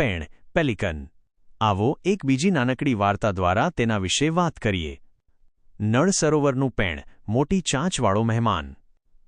પેણ, pelican. આવો એક બીજી નાનકડી વાર્તા દ્વારા તેના વિશે વાત કરીએ. નળ સરોવરનું પેણ, મોટી ચાંચવાળો મહેમાન.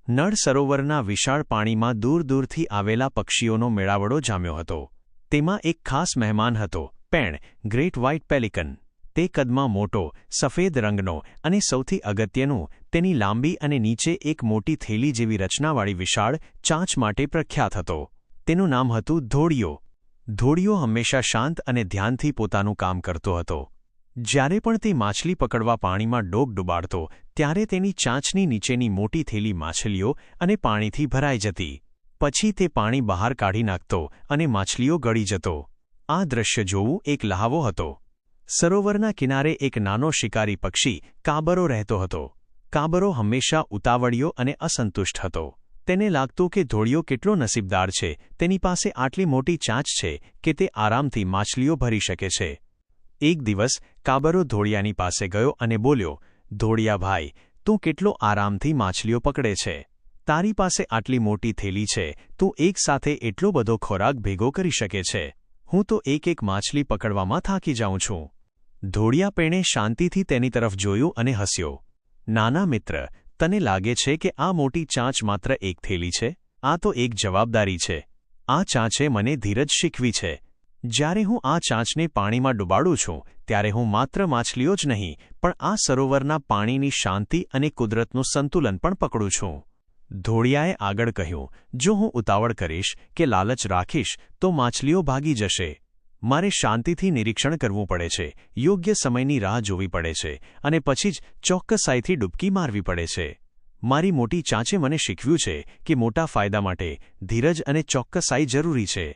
નળ સરોવરના વિશાળ પાણીમાં દૂર દૂરથી આવેલા પક્ષીઓનો મેળાવડો જામ્યો હતો. તેમાં એક ખાસ મહેમાન હતો, પેણ, ગ્રેટ વ્હાઇટ પેલિકન. તે કદમાં મોટો, સફેદ રંગનો અને સૌથી અગત્યનું, તેની લાંબી અને નીચે એક મોટી થેલી જેવી રચનાવાળી વિશાળ ચાંચ માટે પ્રખ્યાત હતો. તેનું નામ હતું ધોળિયો. ધોળિયો હંમેશા શાંત અને ધ્યાનથી પોતાનું કામ કરતો હતો. જ્યારે પણ તે માછલી પકડવા પાણીમાં ડોક ડુબાડતો, ત્યારે તેની ચાંચની નીચેની મોટી થેલી માછલીઓ અને પાણીથી ભરાઈ જતી. પછી તે પાણી બહાર કાઢી નાખતો અને માછલીઓ ગળી જતો. આ દ્રશ્ય જોવું એક લહાવો હતો. સરોવરના કિનારે એક નાનો શિકારી પક્ષી કાબરો રહેતો હતો. કાબરો હંમેશા ઉતાવળિયો અને અસંતુષ્ટ હતો. તેને લાગતું કે ધોળિયો કેટલો નસીબદાર છે, તેની પાસે આટલી મોટી ચાંચ છે કે તે આરામથી માછલીઓ ભરી શકે છે. એક દિવસ, કાબરો ધોળિયાની પાસે ગયો અને બોલ્યો, ધોળિયા ભાઈ, તું કેટલો આરામથી માછલીઓ પકડે છે. તારી પાસે આટલી મોટી થેલી છે, તું એક સાથે એટલો બધો ખોરાક ભેગો કરી શકે છે. હું તો એક એક માછલી પકડવામાં થાકી જાઉં છું. ધોળિયા પેણે શાંતિથી તેની તરફ જોયું અને હસ્યો. નાના મિત્ર તને લાગે છે કે આ મોટી ચાંચ માત્ર એક થેલી છે? આ તો એક જવાબદારી છે. આ ચાંચે મને ધીરજ શીખવી છે. જ્યારે હું આ ચાંચને પાણીમાં ડૂબાડું છું, ત્યારે હું માત્ર માછલીઓ જ નહીં, પણ આ સરોવરના પાણીની શાંતિ અને કુદરતનું સંતુલન પણ પકડું છું. ધોળિયાએ આગળ કહ્યું, જો હું ઉતાવળ કરીશ કે લાલચ રાખીશ, તો માછલીઓ ભાગી જશે. મારે શાંતિથી નિરીક્ષણ કરવું પડે છે, યોગ્ય સમયની રાહ જોવી પડે છે અને પછી જ ચોક્કસાઈથી ડૂબકી મારવી પડે છે. મારી મોટી ચાંચે મને શીખવ્યું છે કે મોટા ફાયદા માટે ધીરજ અને ચોક્કસાઈ જરૂરી છે.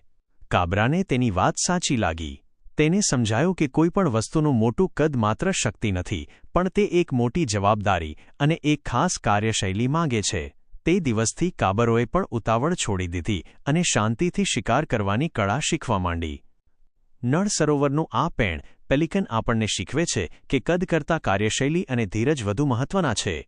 કાબરાને તેની વાત સાચી લાગી. તેને સમજાયું કે કોઈપણ વસ્તુનું મોટું કદ માત્ર શક્તિ નથી, પણ તે એક મોટી જવાબદારી અને એક ખાસ કાર્યશૈલી માંગે છે. તે દિવસથી કાબરોએ પણ ઉતાવળ છોડી દીધી અને શાંતિથી શિકાર કરવાની કળા શીખવા માંડી. નળ સરોવરનું આ પેણ પેલિકન આપણને શીખવે છે કે કદ કરતા કાર્યશૈલી અને ધીરજ વધુ મહત્વના છે.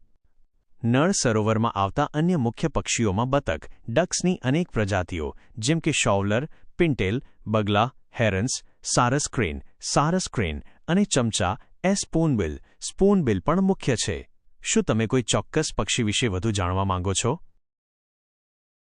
નળ સરોવરમાં આવતા અન્ય મુખ્ય પક્ષીઓમાં બતક, ડક્સની અનેક પ્રજાતિઓ, જેમ કે શોવલર, પિન્ટેલ, બગલા, હેરન્સ, સારસ ક્રેન સારસ ક્રેન અને ચમચા, એ સ્પૂનબિલ. સ્પૂનબિલ પણ મુખ્ય છે. શું તમે કોઈ ચોક્કસ પક્ષી વિશે વધુ જાણવા માંગો છો?